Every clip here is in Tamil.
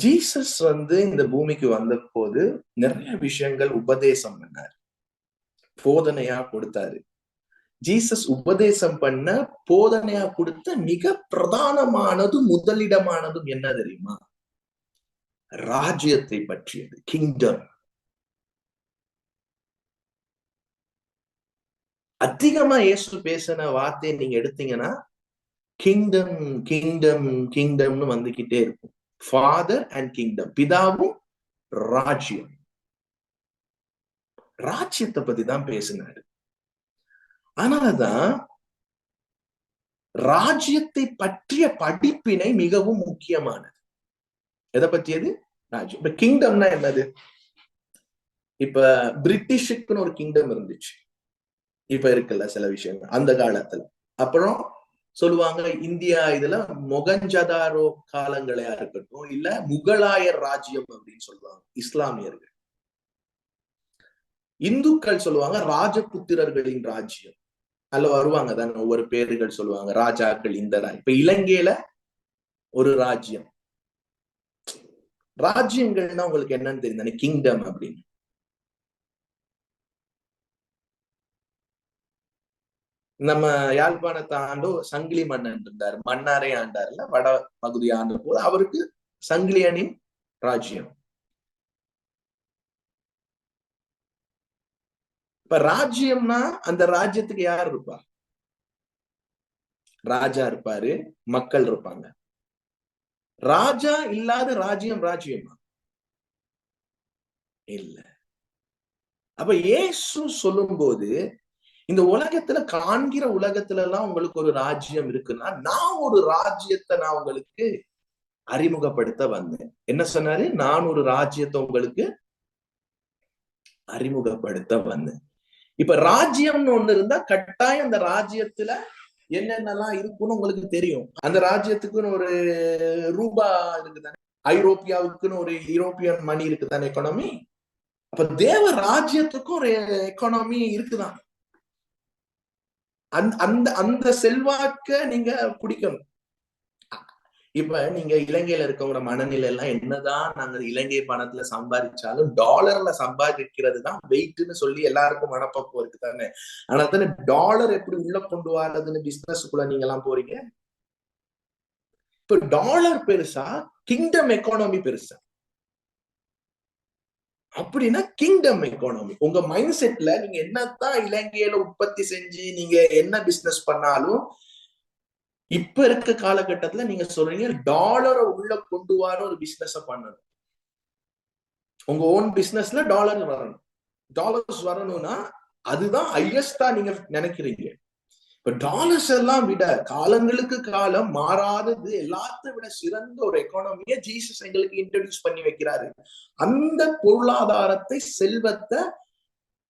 ஜீசஸ் வந்து இந்த பூமிக்கு வந்த போது நிறைய விஷயங்கள் உபதேசம் பண்ணார். போதனையா கொடுத்தாரு. ஜீசஸ் உபதேசம் பண்ண போதனையா கொடுத்த மிக பிரதானமானதும் முதலிடமானதும் என்ன தெரியுமா? ராஜ்யத்தை பற்றியது கிங்டம் அதிகமா இயேசு பேசின வார்த்தையை நீங்க எடுத்தீங்கன்னா கிங்டம் கிங்டம் கிங்டம்னு வந்துகிட்டே இருக்கும். ஃபாதர் அண்ட் கிங்டம் பிதாவும் ராஜ்யம். ராஜ்யத்தை பத்தி தான் பேசினாரு. அதனாலதான் ராஜ்யத்தை பற்றிய படிப்பினை மிகவும் முக்கியமானது. எதை பற்றியது? ராஜ்யம். இப்ப கிங்டம்னா என்னது? இப்ப பிரிட்டிஷுக்குன்னு ஒரு கிங்டம் இருந்துச்சு. இப்ப இருக்குல்ல சில விஷயங்கள். அந்த காலத்துல. அப்புறம் சொல்லுவாங்க இந்தியா இதுல மொகஞ்சதாரோ காலங்களையா இருக்கட்டும் இல்ல முகலாயர் ராஜ்யம் அப்படின்னு சொல்லுவாங்க இஸ்லாமியர்கள். இந்துக்கள் சொல்லுவாங்க ராஜபுத்திரர்களின் ராஜ்யம். அல்ல வருவாங்க தானே ஒவ்வொரு பேர்கள் சொல்லுவாங்க ராஜாக்கள் இந்த இப்ப இலங்கையில ஒரு ராஜ்யம். ராஜ்யங்கள்னா உங்களுக்கு என்னன்னு தெரியும் கிங்டம் அப்படின்னு. நம்ம யாழ்ப்பாணத்தை ஆண்டு சங்கிலி மன்னன் இருந்தார் மன்னாரை ஆண்டார்ல வட பகுதி ஆண்ட போது அவருக்கு சங்கிலியனின் ராஜ்யம். இப்ப ராஜ்யம்னா அந்த ராஜ்யத்துக்கு யார் இருப்பா? ராஜா இருப்பாரு மக்கள் இருப்பாங்க. ராஜா இல்லாத ராஜ்யம் ராஜ்யமா? இல்ல. அப்ப ஏசு சொல்லும் போது இந்த உலகத்துல காண்கிற உலகத்துல எல்லாம் உங்களுக்கு ஒரு ராஜ்யம் இருக்குன்னா நான் ஒரு ராஜ்யத்தை நான் உங்களுக்கு அறிமுகப்படுத்த வந்தேன். என்ன சொன்னாரு? நான் ஒரு ராஜ்யத்தை உங்களுக்கு அறிமுகப்படுத்த வந்தேன். இப்ப ராஜ்யம்னு ஒண்ணு இருந்தா கட்டாயம் அந்த ராஜ்யத்துல என்னென்னலாம் இருக்குன்னு உங்களுக்கு தெரியும். அந்த ராஜ்யத்துக்குன்னு ஒரு ரூபா இருக்குதானே? ஐரோப்பியாவுக்குன்னு ஒரு யூரோப்பியன் மணி இருக்குதானே எக்கானமி அப்ப தேவ ராஜ்யத்துக்கும் ஒரு எக்கானமி இருக்குதான். அந்த அந்த அந்த செல்வாக்க நீங்க பிடிக்கணும் இப்ப நீங்க இலங்கையில இருக்கவங்க மனநிலை எல்லாம் என்னதான் நாங்க இலங்கை பணத்துல சம்பாதிச்சாலும் டாலர்ல சம்பாதிக்கிறது தான் வெயிட்னு சொல்லி எல்லாருக்கும் மனப்பக்குவம் இருக்கு தானே ஆனா தானே டாலர் எப்படி உள்ள கொண்டு வர்றதுன்னு பிசினஸ்க்குள்ள நீங்க எல்லாம் போறீங்க? இப்ப டாலர் பெருசா கிங்டம் எக்கானமி பெருசா. அப்படின்னா கிங்டம் எக்கானமி உங்க மைண்ட் செட்ல நீங்க என்னத்தான் இலங்கையில உற்பத்தி செஞ்சு நீங்க என்ன பிசினஸ் பண்ணாலும் இப்ப இருக்க காலகட்டத்துல நீங்க சொல்றீங்க டாலரை உள்ள கொண்டு வர ஒரு பிசினஸ் பண்ணணும். உங்க ஓன் பிசினஸ்ல டாலர் வரணும். டாலர்ஸ் வரணும்னா அதுதான் ஹையஸ்டா நீங்க நினைக்கிறீங்க. இப்ப டாலர்ஸ் எல்லாம் விட காலங்களுக்கு காலம் மாறாதது எல்லாத்த விட சிறந்த ஒரு எக்கானமிய ஜீசஸ் எங்களுக்கு இன்ட்ரடியூஸ் பண்ணி வைக்கிறாரு. அந்த பொருளாதாரத்தை செல்வத்தை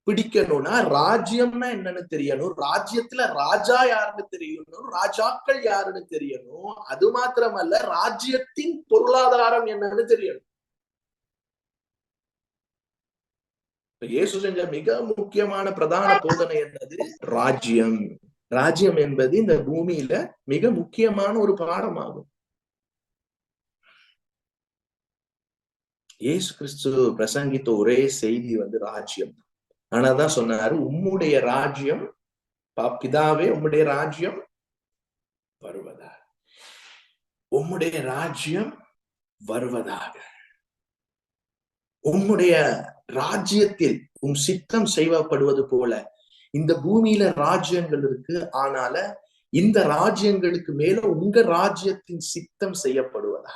பிடிக்கணும்னா ராஜ்யம்னா என்னன்னு தெரியணும். ராஜ்யத்துல ராஜா யாருன்னு தெரியணும். ராஜாக்கள் யாருன்னு தெரியணும். அது மாத்திரமல்ல ராஜ்யத்தின் பொருளாதாரம் என்னன்னு தெரியணும். இயேசு செஞ்ச மிக முக்கியமான பிரதான போதனை என்னது? ராஜ்யம். ராஜ்யம் என்பது இந்த பூமியில மிக முக்கியமான ஒரு பாடமாகும். இயேசு கிறிஸ்து பிரசங்கித்த ஒரே செய்தி வந்து ராஜ்யம். ஆனாதான் சொன்னாரு உம்முடைய ராஜ்யம் பிதாவே உம்முடைய ராஜ்யம் வருவதா? உம்முடைய ராஜ்யம் வருவதாக. உம்முடைய ராஜ்யத்தில் உம் சித்தம் செய்வப்படுவது போல இந்த பூமியில ராஜ்யங்கள் இருக்கு. ஆனால இந்த ராஜ்யங்களுக்கு மேல உங்க ராஜ்யத்தின் சித்தம் செய்யப்படுவதா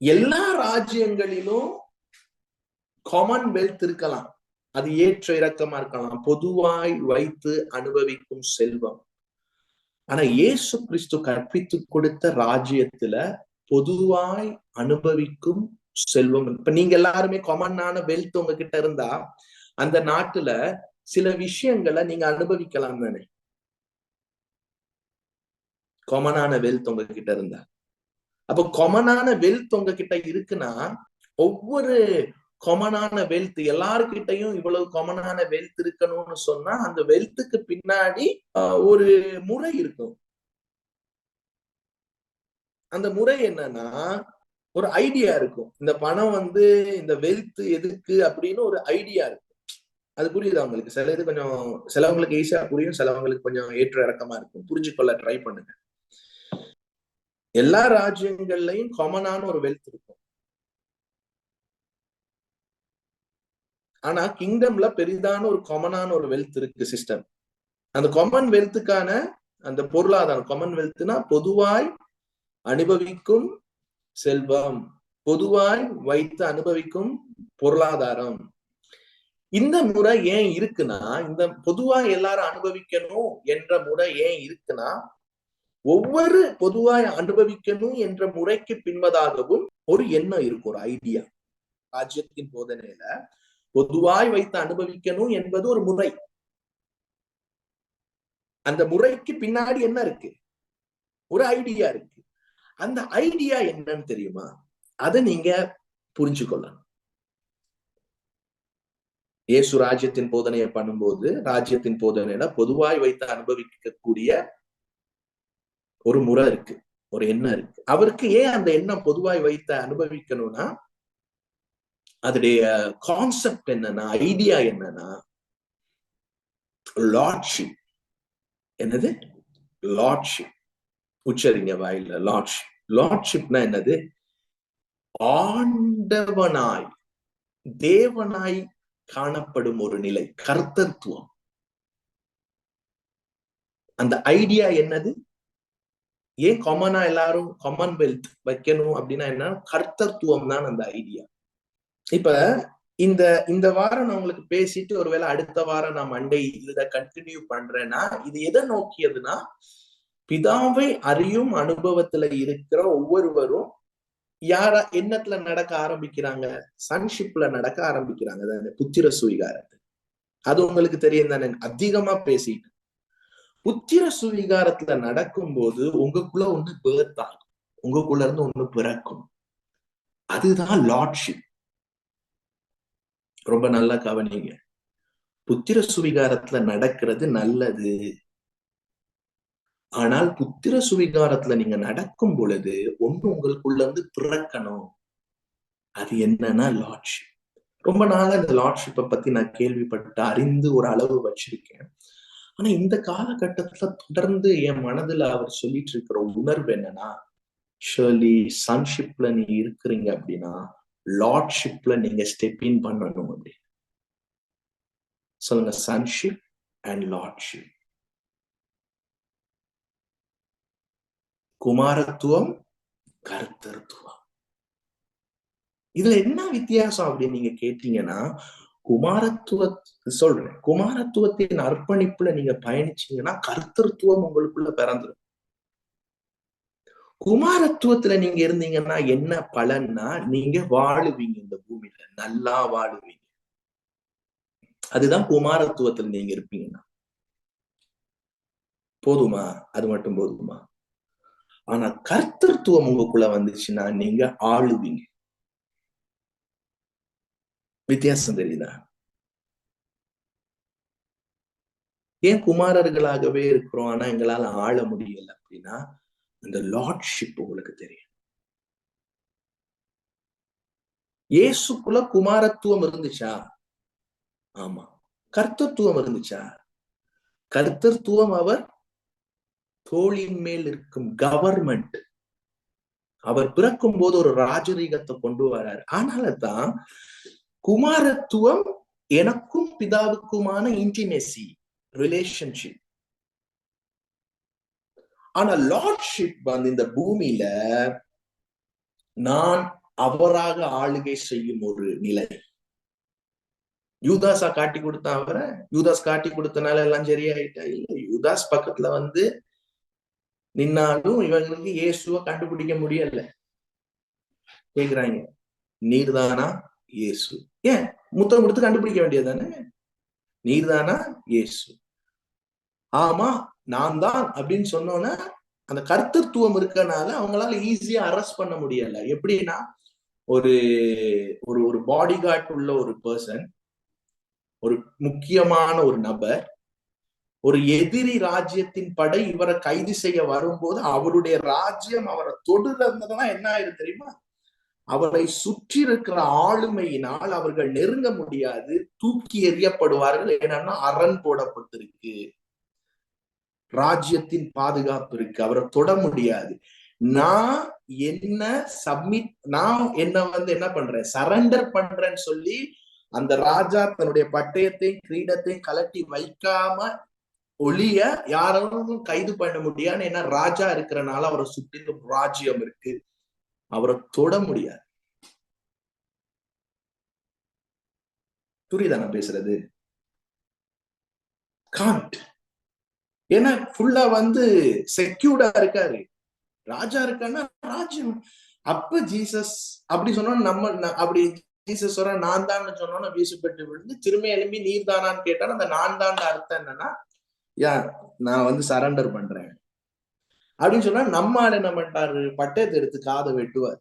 எல்லா ராஜ்யங்களிலும் காமன்வெல்த் இருக்கலாம். அது ஏற்ற இறக்கமா இருக்கலாம். பொதுவாய் வைத்து அனுபவிக்கும் செல்வம். ஆனா இயேசு கிறிஸ்து கற்பித்து கொடுத்த ராஜ்யத்துல பொதுவாய் அனுபவிக்கும் செல்வம் இப்ப நீங்க எல்லாருமே காமனான வெல்த் உங்ககிட்ட இருந்தா அந்த நாட்டுல சில விஷயங்களை நீங்க அனுபவிக்கலாம் தானே. காமனான வெல்த் உங்ககிட்ட இருந்தா. அப்ப காமனான வெல்த் உங்ககிட்ட இருக்குன்னா ஒவ்வொரு காமனான வெல்த் எல்லாருக்கிட்டையும் இவ்வளவு காமனான வெல்த் இருக்கணும்னு சொன்னா அந்த வெல்த்துக்கு பின்னாடி ஒரு முறை இருக்கும். அந்த முறை என்னன்னா ஒரு ஐடியா இருக்கும். இந்த பணம் வந்து இந்த வெல்த் எதுக்கு அப்படின்னு ஒரு ஐடியா இருக்கும். அது புரியுது அவங்களுக்கு சில இது கொஞ்சம் சிலவங்களுக்கு ஈஸியா புரியும் சிலவங்களுக்கு கொஞ்சம் ஏற்ற இறக்கமா இருக்கும். புரிஞ்சுக்கொள்ள ட்ரை பண்ணுங்க. எல்லா ராஜ்யங்கள்லயும் காமனான ஒரு வெல்த் இருக்கும். ஆனா கிங்டம்ல பெரிதான ஒரு காமனான ஒரு வெல்த் இருக்கு சிஸ்டம் அந்த காமன் வெல்த்துக்கான அந்த பொருளாதாரம் காமன் வெல்த்னா பொதுவாய் அனுபவிக்கும் செல்வம். பொதுவாய் வைத்து அனுபவிக்கும் பொருளாதாரம். இந்த முறை ஏன் இருக்குன்னா இந்த பொதுவா எல்லாரும் அனுபவிக்கணும் என்ற முறை ஏன் இருக்குன்னா ஒவ்வொரு பொதுவாய் அனுபவிக்கணும் என்ற முறைக்கு பின்பதாகவும் ஒரு எண்ணம் இருக்கும் ஒரு ஐடியா ராஜ்யத்தின் போதனையில பொதுவாய் வைத்து அனுபவிக்கணும் என்பது ஒரு முறை. அந்த முறைக்கு பின்னாடி என்ன இருக்கு? ஒரு ஐடியா இருக்கு. அந்த ஐடியா என்னன்னு தெரியுமா? அதை நீங்க புரிஞ்சுக்கொள்ளணும். இயேசு ராஜ்யத்தின் போதனையை பண்ணும்போது ராஜ்யத்தின் போதனையில பொதுவாய் வைத்து அனுபவிக்கக்கூடிய ஒரு முறை இருக்கு. ஒரு எண்ணம் இருக்கு. அவருக்கு ஏன் அந்த எண்ணம் பொதுவாய் வைத்த அனுபவிக்கணும்னா அதோடைய கான்செப்ட் என்னன்னா ஐடியா என்னன்னா லார்ட்ஷிப் என்னது? லார்ட்ஷிப் உச்சரிங்க வாயில லார்ட்ஷிப் லார்ட்ஷிப்னா என்னது? ஆண்டவனாய் தேவனாய் காணப்படும் ஒரு நிலை கர்த்தத்துவம். அந்த ஐடியா என்னது? ஏன் காமனா எல்லாரும் காமன்வெல்த் வைக்கணும் அப்படின்னா என்ன கர்த்தத்துவம் தான் அந்த ஐடியா இப்ப இந்த இந்த வாரம் நான் உங்களுக்கு பேசிட்டு ஒருவேளை அடுத்த வாரம் நான் மண்டே இதை கண்டினியூ பண்றேன்னா இது எதை நோக்கியதுன்னா பிதாவை அறியும் அனுபவத்துல இருக்கிற ஒவ்வொருவரும் யாரா எண்ணத்துல நடக்க ஆரம்பிக்கிறாங்க? சன்ஷிப்ல நடக்க ஆரம்பிக்கிறாங்க தானே புத்திர சுவீகாரத்து அது உங்களுக்கு தெரியும் தானே அதிகமா பேசிட்டு. புத்திர சுவிகாரத்துல நடக்கும் போது உங்களுக்குள்ள ஒண்ணு பேர்த் ஆகும். உங்களுக்குள்ள இருந்து ஒண்ணு பிறக்கும். அதுதான் லார்ட்ஷிப் ரொம்ப நல்லா கவனிங்க. புத்திர சுவிகாரத்துல நடக்கிறது நல்லது. ஆனால் புத்திர சுவிகாரத்துல நீங்க நடக்கும் பொழுது ஒண்ணு உங்களுக்குள்ள இருந்து பிறக்கணும். அது என்னன்னா லார்ட்ஷிப் ரொம்ப நாளா இந்த லார்ட்ஷிப்பை பத்தி நான் கேள்விப்பட்டு அறிந்து ஒரு அளவு வச்சிருக்கேன். ஆனா இந்த காலகட்டத்துல தொடர்ந்து என் மனதுல அவர் சொல்லிட்டு இருக்கிற உணர்வு என்னன்னா ஷர்லி சன்ஷிப்ல நீ இருக்கிறீங்க அப்படின்னா லார்ட்ஷிப்ல நீங்க ஸ்டெப் இன் பண்ணணும் அப்படின்னு. சொல்லுங்க சன்ஷிப் அண்ட் லார்ட்ஷிப் குமாரத்துவம் கர்த்தத்துவம் இதுல என்ன வித்தியாசம் அப்படின்னு நீங்க கேட்டீங்கன்னா குமாரத்துவ சொல்றேன். குமாரத்துவத்தின் அர்ப்பணிப்புல நீங்க பயணிச்சீங்கன்னா கர்த்தத்துவம் உங்களுக்குள்ள பிறந்துடும் குமாரத்துவத்துல நீங்க இருந்தீங்கன்னா என்ன பலன்னா நீங்க வாழுவீங்க இந்த பூமியில. நல்லா வாழுவீங்க. அதுதான் குமாரத்துவத்துல நீங்க இருப்பீங்கன்னா. போதுமா? அது மட்டும் போதுமா? ஆனா கர்த்தத்துவம் உங்களுக்குள்ள வந்துச்சுன்னா நீங்க ஆளுவீங்க. வித்தியாசம் தெரியுதா? ஏன் குமாரர்களாகவே இருக்கிறோம் ஆனா எங்களால ஆள முடியல அப்படின்னா அந்த லார்ட்ஷிப் உங்களுக்கு தெரியும். இயேசுக்குள்ள குமாரத்துவம் இருந்துச்சா? ஆமா. கர்த்தத்துவம் இருந்துச்சா? கர்த்தத்துவம் அவர் தோளின் மேல் இருக்கும் கவர்மெண்ட் அவர் பிறக்கும் போது ஒரு ராஜரீகத்தை கொண்டு வர்றாரு ஆனால்தான் குமாரத்துவம் எனக்கும் பிதாவுக்குமான இன்டிமெசி ரிலேஷன்ஷிப் ஆனா லார்ட்ஷிப் வந்து இந்த பூமியில நான் அவராக ஆளுகை செய்யும் ஒரு நிலை. யூதாஸா காட்டி கொடுத்தா அவரை? யூதாஸ் காட்டி கொடுத்தனால எல்லாம் சரியாயிட்டா? இல்ல. யூதாஸ் பக்கத்துல வந்து நின்னாலும் இவங்களுக்கு இயேசுவ கண்டுபிடிக்க முடியல. கேக்குறாங்க. நீர்தானா? இயேசு. ஏன்? முத்தம் கொடுத்து கண்டுபிடிக்க வேண்டியது தானே நீர்தானா? இயேசு. ஆமா நான் தான் அப்படின்னு சொன்னோன்னா அந்த கர்த்தத்துவம் இருக்கனால அவங்களால ஈஸியா அரெஸ்ட் பண்ண முடியல. எப்படின்னா ஒரு ஒரு ஒரு பாடி கார்ட் உள்ள ஒரு பர்சன் ஒரு முக்கியமான ஒரு நபர் ஒரு எதிரி ராஜ்யத்தின் படை இவரை கைது செய்ய வரும்போது அவருடைய ராஜ்யம் அவரை தொடுறதுதான் என்ன ஆயிரும் தெரியுமா? அவரை சுற்றி இருக்கிற ஆளுமையினால் அவர்கள் நெருங்க முடியாது தூக்கி எறியப்படுவார்கள். என்னன்னா அரண் போடப்பட்டிருக்கு. ராஜ்யத்தின் பாதுகாப்பு இருக்கு. அவரை தொட முடியாது. நான் என்ன சப்மிட் நான் என்ன வந்து என்ன பண்றேன்? சரண்டர் பண்றேன்னு சொல்லி அந்த ராஜா தன்னுடைய பட்டயத்தையும் கிரீடத்தையும் கலட்டி வைக்காம ஒளிய யாரும் கைது பண்ண முடியாது ஏன்னா ராஜா இருக்கிறனால அவரை சுற்றிலும் ராஜ்யம் இருக்கு. அவரை தொட முடியாது. புரியுதா நான் பேசுறது? காண்ட் ஏன்னா ஃபுல்லா வந்து செக்யூர்டா இருக்காரு. ராஜா இருக்கான்னா ராஜ்யம். அப்ப ஜீசஸ் அப்படி சொன்னா நம்ம அப்படி ஜீசஸ் சொல்ற நான் தான் சொன்னோம்னா பெற்று விழுந்து திரும்ப எழும்பி நீர் தானான்னு கேட்டா அந்த நான் தான் அர்த்தம் என்னன்னா யா நான் வந்து சரண்டர் பண்றேன். அப்படின்னு சொன்னா நம்ம ஆள் என்ன பண்ணிட்டாரு? பட்டயத்தை எடுத்து காதை வெட்டுவார்.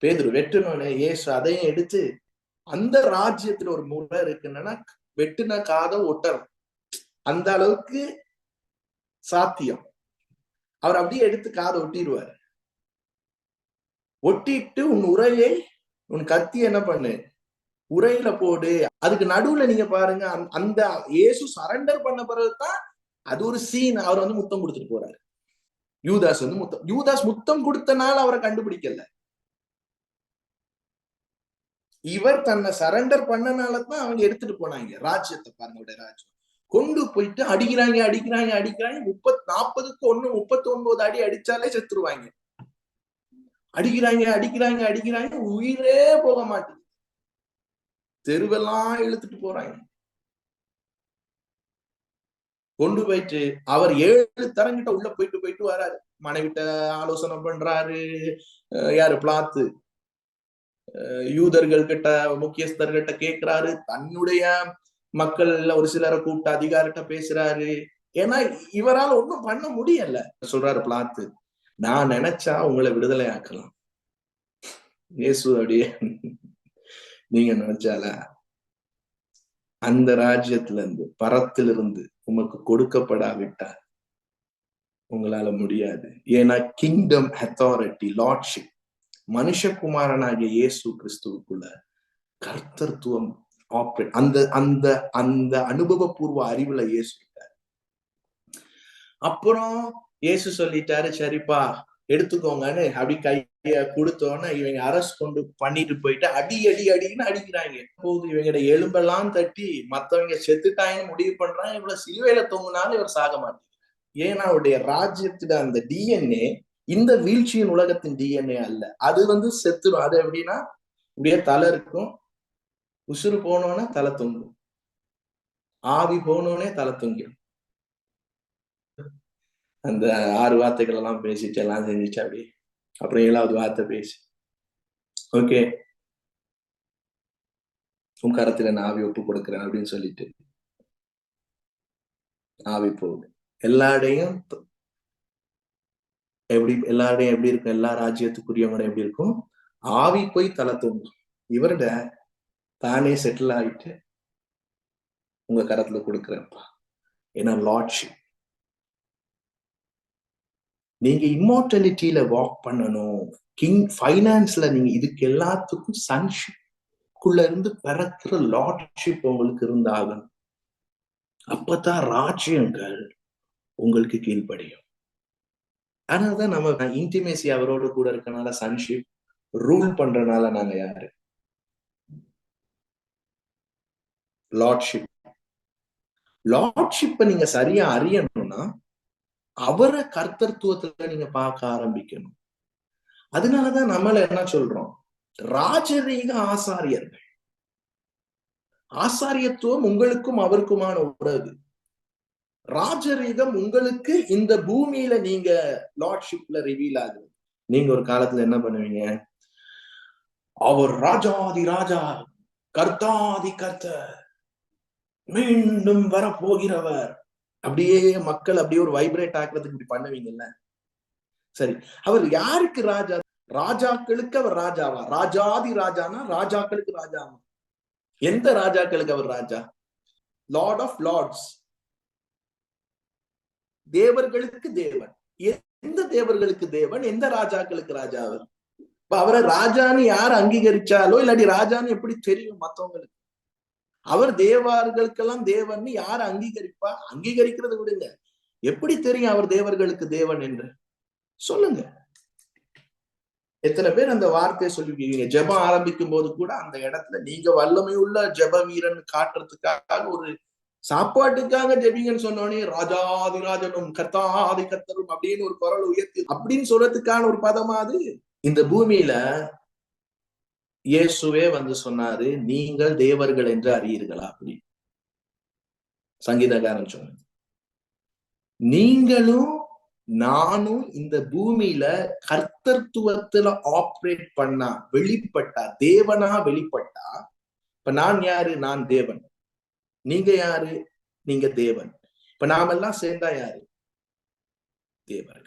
பேதுரு வெட்டுனோடனே ஏசு அதையும் எடுத்து அந்த ராஜ்யத்துல ஒரு முறை இருக்குன்னா வெட்டுன காதை ஒட்டணும். அந்த அளவுக்கு சாத்தியம். அவர் அப்படியே எடுத்து காதை ஒட்டிடுவார். ஒட்டிட்டு உன் உரையை உன் கத்தி என்ன பண்ணு? உரையில போடு. அதுக்கு நடுவுல நீங்க பாருங்க அந்த இயேசு சரண்டர் பண்ண பிறகுதான் அது ஒரு சீன் அவர் வந்து முத்தம் கொடுத்துட்டு போறாரு. யூதாஸ் வந்து முத்தம் யூதாஸ் முத்தம் கொடுத்தனால அவரை கண்டுபிடிக்கல. இவர் தன்னை சரண்டர் பண்ணனாலதான் அவங்க எடுத்துட்டு போனாங்க. ராஜ்யத்தை பாருங்க ராஜ்யம். கொண்டு போயிட்டு அடிக்கிறாங்க அடிக்கிறாங்க அடிக்கிறாங்க. முப்பத் நாற்பதுக்கு ஒண்ணு முப்பத்தி ஒன்பது அடி அடிச்சாலே செத்துருவாங்க. அடிக்கிறாங்க அடிக்கிறாங்க அடிக்கிறாங்க. உயிரே போக மாட்டேங்குது. தெருவெல்லாம் இழுத்துட்டு போறாங்க. கொண்டு போயிட்டு அவர் ஏழு தரங்கிட்ட உள்ள போயிட்டு போயிட்டு வராரு. மனைவிட்ட ஆலோசனை பண்றாரு. யாரு? பிளாத்து. யூதர்கள் கிட்ட முக்கியஸ்தர்கிட்ட கேட்கிறாரு தன்னுடைய மக்கள் ஒரு சிலரை கூப்பிட்டு அதிகாரிட்ட பேசுறாரு. ஏன்னா இவரால் ஒன்றும் பண்ண முடியல. சொல்றாரு பிளாத்து நான் நினைச்சா உங்களை விடுதலை ஆக்கலாம் இயேசு அப்படியே நீங்க நினைச்சால அந்த ராஜ்யத்துல இருந்து பரத்திலிருந்து உமக்கு கொடுக்கப்படாவிட்டால் உங்களால முடியாது. ஏன்னா கிங்டம் அத்தாரிட்டி லார்ட்ஷிப் மனுஷகுமாரனாகிய இயேசு கிறிஸ்துவுக்குள்ள கர்த்தத்துவம் ஆப்ரேட் அந்த அந்த அந்த அனுபவபூர்வ அறிவுல இயேசு அப்புறம் இயேசு சொல்லிட்டாரு சரிப்பா எடுத்துக்கோங்கன்னு அப்படி கைய கொடுத்தோன்னு இவங்க அரெஸ்ட் கொண்டு பண்ணிட்டு போயிட்டு அடி அடி அடின்னு அடிக்கிறாங்க. போது இவங்க எலும்பெல்லாம் தட்டி மத்தவங்க செத்துட்டாங்கன்னு முடிவு பண்றாங்க. இவ்வளவு சிலுவையில தொங்குனாலும் இவர் சாக மாட்டேங்க ஏன்னா அவருடைய ராஜ்யத்துல அந்த டிஎன்ஏ இந்த வீழ்ச்சியின் உலகத்தின் டிஎன்ஏ அல்ல. அது வந்து செத்துடும் அது எப்படின்னா இப்படியே தலை இருக்கும். உசுறு போனோன்னே தலை தொங்கும். ஆவி போனோடனே தலை தொங்கிடும் அந்த ஆறு வார்த்தைகள் எல்லாம் பேசிட்டு எல்லாம் செஞ்சுச்சு அப்படி அப்புறம் ஏழாவது வார்த்தை பேசி. ஓகே. உன் கரத்துல நான் ஆவி ஒப்பு கொடுக்குறேன் அப்படின்னு சொல்லிட்டு. ஆவி போகுது. எல்லாரையும் எப்படி எல்லாரையும் எப்படி இருக்கும்? எல்லா ராஜ்யத்துக்குரியவங்களும் எப்படி இருக்கும்? ஆவி போய் தலை தூங்கும் இவருட தானே செட்டில் ஆயிட்டு உங்க கரத்துல கொடுக்குறேன்ப்பா. ஏன்னா லார்ட்ஷிப் நீங்க இம்மார்டலிட்டியில வாக் பண்ணணும். கிங் ஃபைனான்ஸ்ல நீங்க இதுக்கு எல்லாத்துக்கும் சன்ஷிப்குள்ள இருந்து பிறக்கிற லார்ட்ஷிப் உங்களுக்கு இருந்தாகணும். அப்பதான் ராஜ்யங்கள் உங்களுக்கு கீழ்படியும் அதனாலதான் நம்ம இன்டிமேசி அவரோட கூட இருக்கனால சன்ஷிப் ரூல் பண்றனால நாங்க யாரு? லார்ட்ஷிப் லார்ட்ஷிப்பை நீங்க சரியா அறியணும்னா அவரை கர்த்தத்துவத்துல நீங்க பார்க்க ஆரம்பிக்கணும். அதனாலதான் நம்மள என்ன சொல்றோம்? ராஜரீக ஆசாரியர்கள். ஆசாரியத்துவம் உங்களுக்கும் அவருக்குமான உறவு. ராஜரீகம் உங்களுக்கு இந்த பூமியில நீங்க லார்ட்ஷிப்ல ரிவீல் ஆகுது. நீங்க ஒரு காலத்துல என்ன பண்ணுவீங்க? அவர் ராஜாதி ராஜா கர்த்தாதி கர்த்தர் மீண்டும் வரப்போகிறவர். அப்படியே மக்கள் அப்படியே ஒரு வைப்ரேட் ஆக்குறதுக்கு இப்படி பண்ணுவீங்கல்ல? சரி. அவர் யாருக்கு ராஜா? ராஜாக்களுக்கு அவர் ராஜாவா? ராஜாதி ராஜானா? ராஜாக்களுக்கு ராஜாவா? எந்த ராஜாக்களுக்கு அவர் ராஜா? லார்ட் ஆஃப் லார்ட்ஸ் தேவர்களுக்கு தேவன். எந்த தேவர்களுக்கு தேவன்? எந்த ராஜாக்களுக்கு ராஜா அவர்? இப்ப அவரை ராஜான்னு யார் அங்கீகரிச்சாலோ இல்லாட்டி ராஜான்னு எப்படி தெரியும் மத்தவங்களுக்கு? அவர் தேவார்களுக்கெல்லாம் தேவன் யார் அங்கீகரிப்பா? அங்கீகரிக்கிறத விடுங்க. எப்படி தெரியும் அவர் தேவர்களுக்கு தேவன் என்று? சொல்லுங்க. எத்தனை பேர் அந்த வார்த்தையை சொல்லிருக்கீங்க? ஜெபம் ஆரம்பிக்கும் போது கூட அந்த இடத்துல நீங்க வல்லமை உள்ள ஜெப வீரன் காட்டுறதுக்காக ஒரு சாப்பாட்டுக்காக ஜெபிங்கன்னு சொன்னோடனே ராஜாதிராஜனும் கர்த்தாதி கத்தரும் அப்படின்னு ஒரு குரல் உயர்த்தி அப்படின்னு சொல்றதுக்கான ஒரு பதமா அது? இந்த பூமியில இயேசுவே வந்து சொன்னாரு நீங்கள் தேவர்கள் என்று அறியீர்களா? அப்படி சங்கீதக்காரன் சொன்ன நீங்களும் நானும் இந்த பூமியில கர்த்தத்துவத்துல ஆப்ரேட் பண்ணா வெளிப்பட்டா தேவனா வெளிப்பட்டா இப்ப நான் யாரு? நான் தேவன். நீங்க யாரு? நீங்க தேவன். இப்ப நாமெல்லாம் சேர்ந்தா யாரு? தேவர்கள்.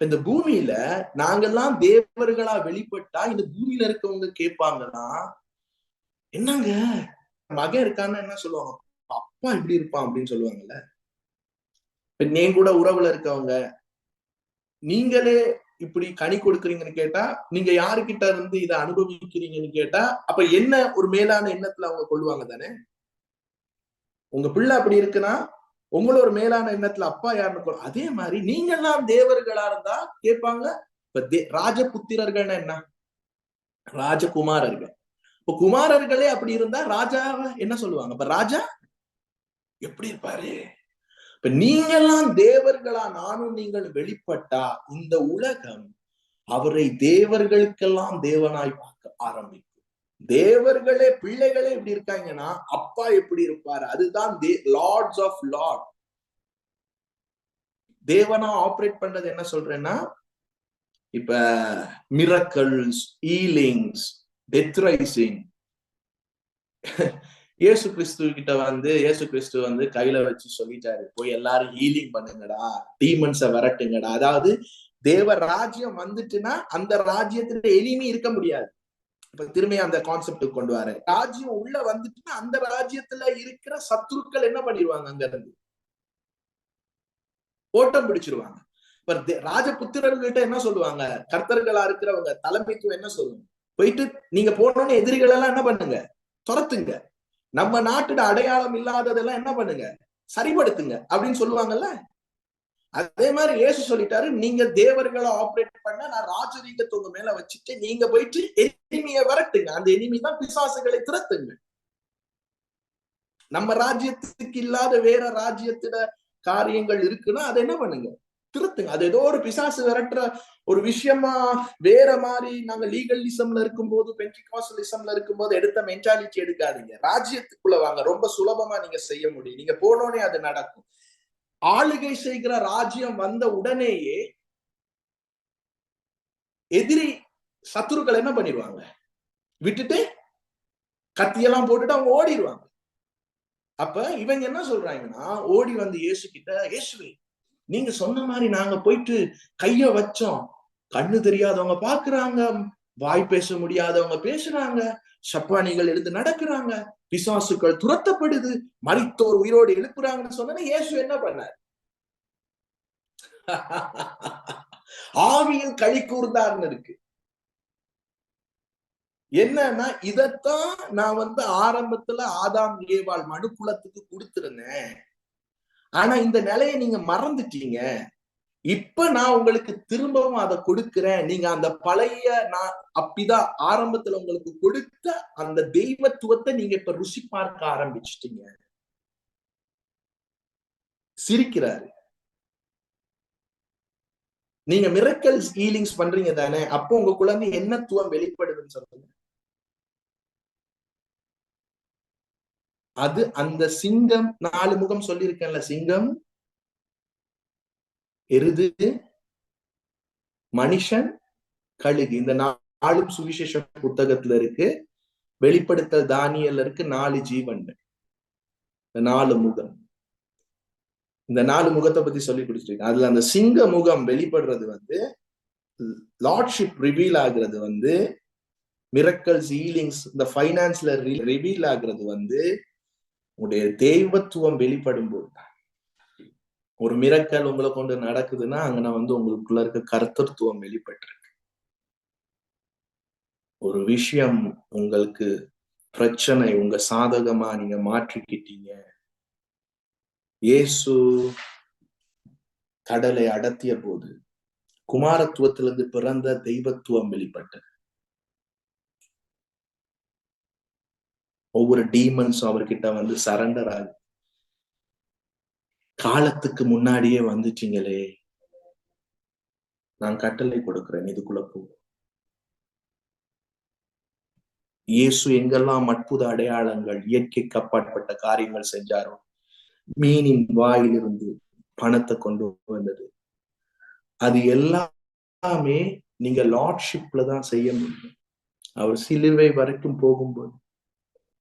இப்ப இந்த பூமியில நாங்கெல்லாம் தேவர்களா வெளிப்பட்டா இந்த பூமியில இருக்கவங்க கேட்பாங்கன்னா என்னங்க? மகன் இருக்கான்னு என்ன சொல்லுவாங்க? அப்பா இப்படி இருப்பான் அப்படின்னு சொல்லுவாங்கல்ல. நீ கூட உறவுல இருக்கவங்க நீங்களே இப்படி கனி கொடுக்குறீங்கன்னு கேட்டா நீங்க யாருக்கிட்ட இருந்து இதை அனுபவிக்கிறீங்கன்னு கேட்டா அப்ப என்ன ஒரு மேலான எண்ணத்துல அவங்க கொள்ளுவாங்க தானே? உங்க பிள்ளை அப்படி இருக்குன்னா உங்களோட ஒரு மேலான எண்ணத்துல அப்பா யாருன்னு அதே மாதிரி நீங்கெல்லாம் தேவர்களா இருந்தா கேட்பாங்க. இப்ப தே ராஜபுத்திரர்கள்னா என்ன? ராஜகுமாரர்கள். இப்ப குமாரர்களே அப்படி இருந்தா ராஜா என்ன சொல்லுவாங்க? இப்ப ராஜா எப்படி இருப்பாரு? இப்ப நீங்கெல்லாம் தேவர்களா நானும் நீங்கள் வெளிப்பட்டா இந்த உலகம் அவரை தேவர்களுக்கெல்லாம் தேவனாய் பார்க்க ஆரம்பிக்கும். தேவர்களே பிள்ளைகளே எப்படி இருக்காங்கன்னா அப்பா எப்படி இருப்பாரு? அதுதான் லார்ட்ஸ் ஆஃப் லார்ட் தேவனா ஆப்ரேட் பண்றது என்ன சொல்றேன்னா இப்ப மிரக்கல்ஸ் ஈலிங்ஸ் டெத்ரைசிங் இயேசு கிறிஸ்து கிட்ட வந்து இயேசு கிறிஸ்து வந்து கையில வச்சு சொல்லிட்டாரு போய் எல்லாரும் ஹீலிங் பண்ணுங்கடா டீமன்ஸ விரட்டுங்கடா. அதாவது தேவ ராஜ்யம் வந்துட்டுன்னா அந்த ராஜ்யத்துல எளிமை இருக்க முடியாது. இப்ப திரும்பி அந்த கான்செப்ட் கொண்டு வர ராஜ்யம் உள்ள வந்துட்டுன்னா அந்த ராஜ்யத்துல இருக்கிற சத்துருக்கள் என்ன பண்ணிடுவாங்க அங்க இருந்து ஓட்டம் பிடிச்சிருவாங்க. ராஜபுத்திரர்கள்ட்ட ராஜபுத்திரர்கள்கிட்ட என்ன சொல்லுவாங்க? கர்த்தர்களா இருக்கிறவங்க தலைமைத்துவம் என்ன சொல்லுவாங்க போயிட்டு நீங்க போனோன்னு எதிரிகள் எல்லாம் என்ன பண்ணுங்க? துரத்துங்க. நம்ம நாட்டோட அடையாளம் இல்லாததெல்லாம் என்ன பண்ணுங்க? சரிபடுத்துங்க அப்படின்னு சொல்லுவாங்கல்ல? அதே மாதிரி ஏசு சொல்லிட்டாரு நீங்க தேவர்களை ஆப்ரேட் பண்ண நான் ராஜரீகத்தை உங்க மேல வச்சுட்டு நீங்க போயிட்டு எனிமிய வரட்டுங்க. அந்த எனிமி தான் பிசாசுகளை திறத்துங்க. நம்ம ராஜ்யத்துக்கு இல்லாத வேற ராஜ்யத்துல காரியங்கள் இருக்குன்னா அதை என்ன பண்ணுங்க? திருத்துங்க அது ஏதோ ஒரு பிசாசு விரட்டுற ஒரு விஷயமா வேற மாதிரி நாங்க லீகலிசம்ல இருக்கும்போது பென்டிகாசலிசம்ல இருக்கும்போது எடுத்த மென்டாலிட்டி எடுக்காதீங்க. ராஜ்யத்துக்குள்ள வாங்க. ரொம்ப சுலபமா நீங்க செய்ய முடியும். நீங்க போனோடனே அது நடக்கும். ஆளுகை செய்கிற ராஜ்யம் வந்த உடனேயே எதிரி சத்துருக்கள் என்ன பண்ணிடுவாங்க? விட்டுட்டு கத்தியெல்லாம் போட்டுட்டு அவங்க ஓடிடுவாங்க. அப்ப இவங்க என்ன சொல்றாங்கன்னா ஓடி வந்து இயேசு கிட்ட இயேசுவே நீங்க சொன்ன மாதிரி நாங்க போயிட்டு கைய வச்சோம். கண்ணு தெரியாதவங்க பாக்குறாங்க. வாய் பேச முடியாதவங்க பேசுறாங்க. சப்பானிகள் எழுந்து நடக்கிறாங்க. பிசாசுக்கள் துரத்தப்படுது. மறித்தோர் உயிரோடு எழுப்புறாங்கன்னு சொன்ன இயேசு என்ன பண்ணார்? ஆவியில் களி கூர்ந்தார்னு இருக்கு. என்னன்னா இதத்தான் நான் வந்து ஆரம்பத்துல ஆதாம் ஏவாள் மனுக்குலத்துக்கு கொடுத்திருந்தேன். ஆனா இந்த நிலையை நீங்க மறந்துட்டீங்க. இப்ப நான் உங்களுக்கு திரும்பவும் அதை கொடுக்கிறேன். நீங்க அந்த பழைய நான் அப்படிதான் ஆரம்பத்துல உங்களுக்கு கொடுத்த அந்த தெய்வத்துவத்தை நீங்க இப்ப ருசி பார்க்க ஆரம்பிச்சிட்டீங்க. சிரிக்கிறாரு. நீங்க மிரக்கல் ஹீலிங்ஸ் பண்றீங்க தானே? அப்போ உங்க குழந்தை என்னத்துவம் வெளிப்படுதுன்னு சொல்லுங்க. அது அந்த சிங்கம் நாலு முகம் சொல்லியிருக்கேன்ல சிங்கம்? எருது மனுஷன் கழுகு. இந்த நாளும் சுவிசேஷ புத்தகத்துல இருக்கு. வெளிப்படுத்தல் தானியல்ல இருக்கு. நாலு ஜீவன் இந்த நாலு முகம். இந்த நாலு முகத்தை பத்தி சொல்லி கொடுத்துருக்கேன் அதுல அந்த சிங்க முகம் வெளிப்படுறது வந்து லார்ட்ஷிப் ரிவீல் ஆகுறது வந்து மிரக்கல்ஸ் ஈலிங்ஸ் இந்த ஃபைனான்ஸ்ல ரிவீல் ஆகுறது வந்து உங்களுடைய தெய்வத்துவம் வெளிப்படும் போது ஒரு மிரக்கல் உங்களை கொண்டு நடக்குதுன்னா அங்க வந்து உங்களுக்குள்ள இருக்க கருத்தத்துவம் வெளிப்பட்டிருக்கு. ஒரு விஷயம் உங்களுக்கு பிரச்சனை உங்க சாதகமா நீங்க மாற்றிக்கிட்டீங்க. இயேசு கடலை அடத்திய போது குமாரத்துவத்திலிருந்து பிறந்த தெய்வத்துவம் வெளிப்பட்டது. ஒவ்வொரு டீமன்ஸும் அவர்கிட்ட வந்து சரண்டர் ஆகு காலத்துக்கு முன்னாடியே வந்துட்டீங்களே. நான் கட்டளை கொடுக்கிறேன் இதுக்குள்ள போ. இயேசு எங்கெல்லாம் அற்புத அடையாளங்கள் இயற்கைக்கு அப்பாற்பட்ட காரியங்கள் செஞ்சாரோ மீனின் வாயிலிருந்து பணத்தை கொண்டு வந்தது. அது எல்லாமே நீங்க லார்ட்ஷிப்ல தான் செய்ய முடியும். அவர் சிலுவை வரைக்கும் போகும்போது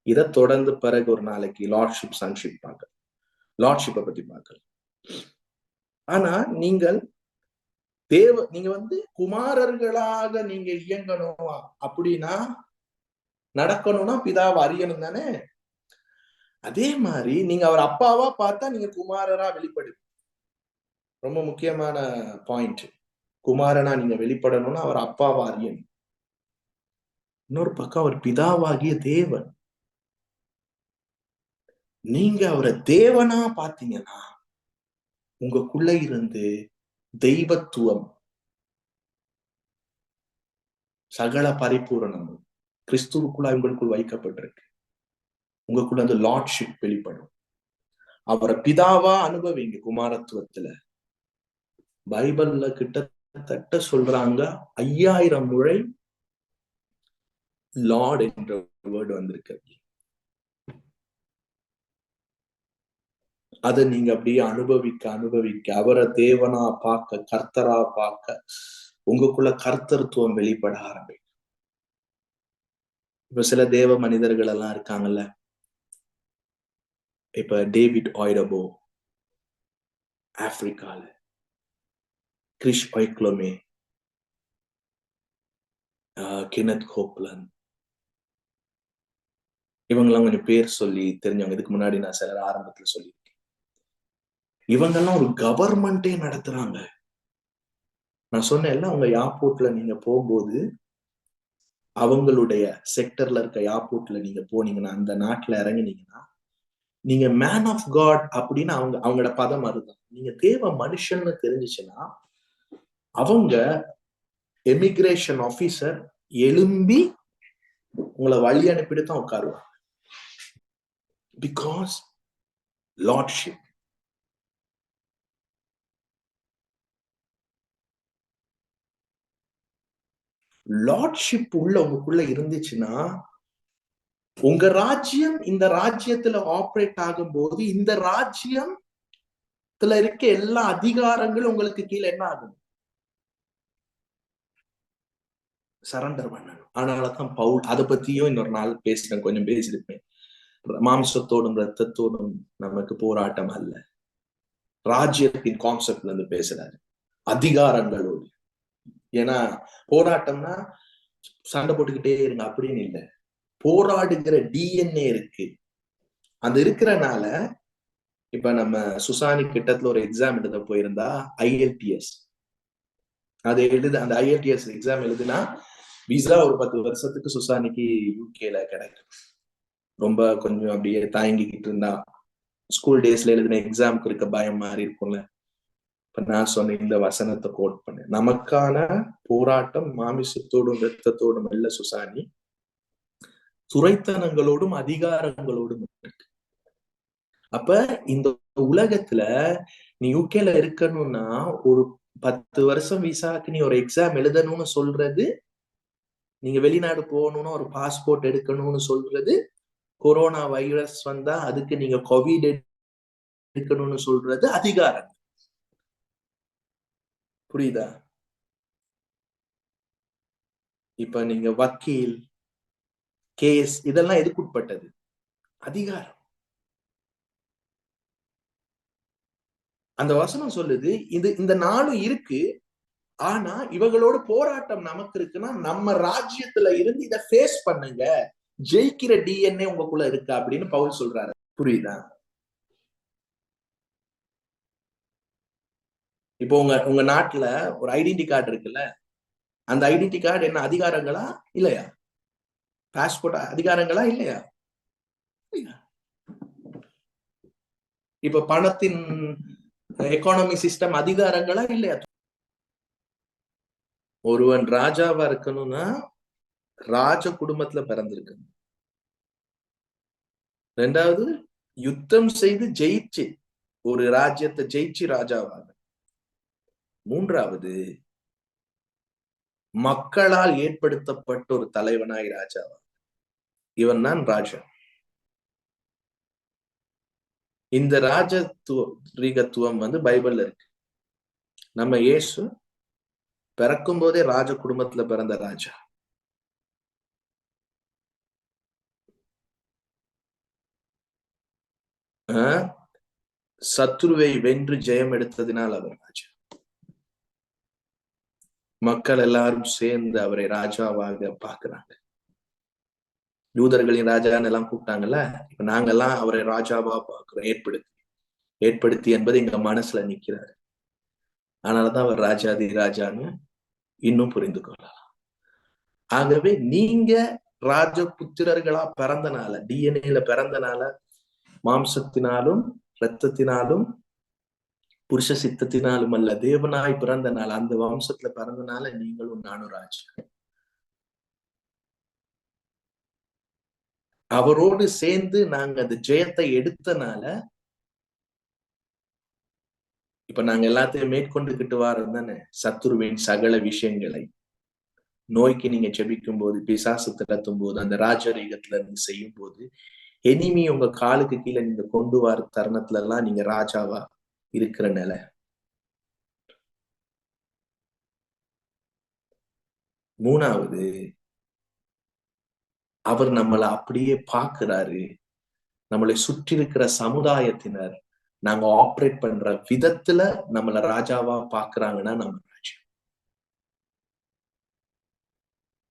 இதை தொடர்ந்து பிறகு ஒரு நாளைக்கு லார்ட்ஷிப் சன்ஷிப் பார்க்க. லார்ட்ஷிப்பை பத்தி பார்க்கலாம் ஆனா நீங்கள் தேவ நீங்க வந்து குமாரர்களாக நீங்க இயங்கணும்? அப்படின்னா நடக்கணும்னா பிதாவை அறியணும் தானே? அதே மாதிரி நீங்க அவர் அப்பாவா பார்த்தா நீங்க குமாரரா வெளிப்படு. ரொம்ப முக்கியமான பாயிண்ட் குமாரனா நீங்க வெளிப்படணும்னா அவர் அப்பாவா அறியணும். இன்னொரு பக்கம் அவர் பிதாவாகிய தேவன் நீங்க அவரை தேவனா பாத்தீங்கன்னா உங்களுக்குள்ள இருந்து தெய்வத்துவம் சகல பரிபூரணமும் கிறிஸ்துவுக்குள்ள உங்களுக்குள் வைக்கப்பட்டிருக்கு. உங்களுக்குள்ள அந்த லார்ட்ஷிப் வெளிப்படும். அவரை பிதாவா அனுபவிங்க குமாரத்துவத்துல. பைபிள்ல கிட்டத்தட்ட சொல்றாங்க ஐயாயிரம் முறை லார்ட் என்ற வேர்டு வந்திருக்கு. அதை நீங்க அப்படியே அனுபவிக்க அனுபவிக்க அவரை தேவனா பார்க்க கர்த்தரா பார்க்க உங்களுக்குள்ள கர்த்தருத்துவம் வெளிப்பட ஆரம்பிக்கும். இப்ப சில தேவ மனிதர்கள் எல்லாம் இருக்காங்கல்ல? இப்ப டேவிட் ஆய்டபோ ஆப்பிரிக்கால கிரிஷ் ஒய்க்லோமே கினத் கோப்லன். இவங்கெல்லாம் கொஞ்சம் பேர் சொல்லி தெரிஞ்சவங்க. இதுக்கு முன்னாடி நான் சிலர் ஆரம்பத்துல சொல்லியிருக்கேன். இவங்கெல்லாம் ஒரு கவர்மெண்டே நடத்துறாங்க. நான் சொன்னேன்ல அவங்க ஏர்போர்ட்ல நீங்க போகும்போது அவங்களுடைய செக்டர்ல இருக்க ஏர்போர்ட்ல நீங்க போனீங்கன்னா அந்த நாட்டுல இறங்கினீங்கன்னா நீங்க மேன் ஆஃப் காட் அப்படின்னு அவங்க அவங்களோட பதம் அதுதான். நீங்க தேவ மனுஷன்னு தெரிஞ்சிச்சுன்னா அவங்க எமிகிரேஷன் ஆபீசர் எழும்பி உங்களை வழி அனுப்பிட்டு தான் உட்காருவாங்க. பிகாஸ் லார்ட்ஷிப் லார்ட்ஷிப் உள்ள உங்களுக்குள்ள இருந்துச்சுன்னா உங்க ராஜ்யம் இந்த ராஜ்யத்துல ஆப்ரேட் ஆகும் போது இந்த ராஜ்யம் இருக்க எல்லா அதிகாரங்களும் உங்களுக்கு கீழே என்ன ஆகும்? சரண்டர் பண்ணணும் அதனாலதான் பவுல் அதை பத்தியும் இன்னொரு நாள் பேசுறேன் கொஞ்சம் பேசியிருப்பேன். மாம்சத்தோடும் ரத்தத்தோடும் நமக்கு போராட்டம் அல்ல. ராஜ்யத்தின் கான்செப்ட்ல இருந்து பேசுறாரு. அதிகாரங்களோடு. ஏன்னா போராட்டம்னா சண்டை போட்டுக்கிட்டே இருங்க அப்படின்னு இல்லை. போராடுகிற டிஎன்ஏ இருக்கு. அது இருக்கிறனால இப்ப நம்ம சுசானி கிட்டத்துல ஒரு எக்ஸாம் எழுத போயிருந்தா ஐஎல்டிஎஸ் அது எழுது அந்த ஐஎல்டிஎஸ் எக்ஸாம் எழுதுனா விசா ஒரு பத்து வருஷத்துக்கு சுசானிக்கு யூகேல கிடைக்கும். ரொம்ப கொஞ்சம் அப்படியே தாங்கிக்கிட்டு இருந்தா ஸ்கூல் டேஸ்ல எழுதின எக்ஸாமுக்கு இருக்க பயம் மாதிரி இருக்கும்ல. இப்ப நான் சொன்ன இந்த வசனத்தை கோட் பண்ணேன். நமக்கான போராட்டம் மாமிசத்தோடும் ரத்தத்தோடும் அல்ல சுசானி. துறைத்தனங்களோடும் அதிகாரங்களோடும் இருக்கு. அப்ப இந்த உலகத்துல நீ யூகேல இருக்கணும்னா ஒரு பத்து வருஷம் விசாக்கு நீ ஒரு எக்ஸாம் எழுதணும்னு சொல்றது நீங்க வெளிநாடு போகணும்னா ஒரு பாஸ்போர்ட் எடுக்கணும்னு சொல்றது கொரோனா வைரஸ் வந்தா அதுக்கு நீங்க கோவிட் எடுக்கணும்னு சொல்றது அதிகாரம். புரியுதா? இப்ப நீங்க வக்கீல் கேஸ் இதெல்லாம் எதுக்குட்பட்டது அதிகாரம். அந்த வசனம் சொல்லுது இது இந்த நாளும் இருக்கு ஆனா இவங்களோட போராட்டம் நமக்கு இருக்குன்னா நம்ம ராஜ்யத்துல இருந்து இதை ஃபேஸ் பண்ணுங்க. ஜெயிக்கிற டிஎன்ஏ உங்களுக்குள்ள இருக்கு அப்படின்னு பவுல் சொல்றாரு. புரியுதா? இப்போ உங்க உங்க நாட்டுல ஒரு ஐடென்டி கார்டு இருக்குல்ல? அந்த ஐடென்டி கார்டு என்ன அதிகாரங்களா இல்லையா? பாஸ்போர்ட் அதிகாரங்களா இல்லையா? இப்ப பணத்தின் எக்கானமி சிஸ்டம் அதிகாரங்களா இல்லையா? ஒருவன் ராஜாவா இருக்கணும்னா ராஜ குடும்பத்துல பிறந்திருக்கணும். ரெண்டாவது யுத்தம் செய்து ஜெயிச்சு ஒரு ராஜ்யத்தை ஜெயிச்சு ராஜாவாக. மூன்றாவது மக்களால் ஏற்படுத்தப்பட்ட ஒரு தலைவனாய் ராஜாவா இவன் தான் ராஜா இந்த ராஜத்துவம் வந்து பைபிள்ல இருக்கு. நம்ம இயேசு பிறக்கும் போதே ராஜ குடும்பத்துல பிறந்த ராஜா. சத்ருவை வென்று ஜெயம் எடுத்ததினால் அவர் ராஜா. மக்கள் எல்லாரும் சேர்ந்து அவரை ராஜாவாக பாக்குறாங்க யூதர்களின் ராஜான்னு எல்லாம் கூப்பிட்டாங்கல்ல? இப்ப நாங்கெல்லாம் அவரை ராஜாவா பாக்குறோம் ஏற்படுத்தி. ஏற்படுத்தி என்பது எங்க மனசுல நிக்கிறாரு. அதனாலதான் அவர் ராஜாதி ராஜான்னு இன்னும் புரிந்து கொள்ளலாம். ஆகவே நீங்க ராஜ புத்திரர்களா பிறந்தனால டிஎன்ஏல பிறந்தனால மாம்சத்தினாலும் இரத்தத்தினாலும் புருஷ சித்தத்தினாலும் அல்ல தேவனாய் பிறந்தனால அந்த வம்சத்துல பிறந்தனால நீங்களும் நானும் ராஜா அவரோடு சேர்ந்து நாங்க அந்த ஜெயத்தை எடுத்தனால இப்ப நாங்க எல்லாத்தையும் மேற்கொண்டுகிட்டு வாரம் தானே சத்துருவின் சகல விஷயங்களை. நோய்க்கு நீங்க செபிக்கும் போது பிசாசு திரத்தும் போது அந்த ராஜரீகத்துல இருந்து செய்யும் போது எனிமி உங்க காலுக்கு கீழே நீங்க கொண்டு வர தருணத்துல எல்லாம் நீங்க ராஜாவா இருக்கிற நிலை. மூணாவது அவர் நம்மளை அப்படியே பாக்குறாரு நம்மளை சுற்றி இருக்கிற சமுதாயத்தினர் நாங்க ஆப்ரேட் பண்ற விதத்துல நம்மள ராஜாவா பாக்குறாங்கன்னா நம்ம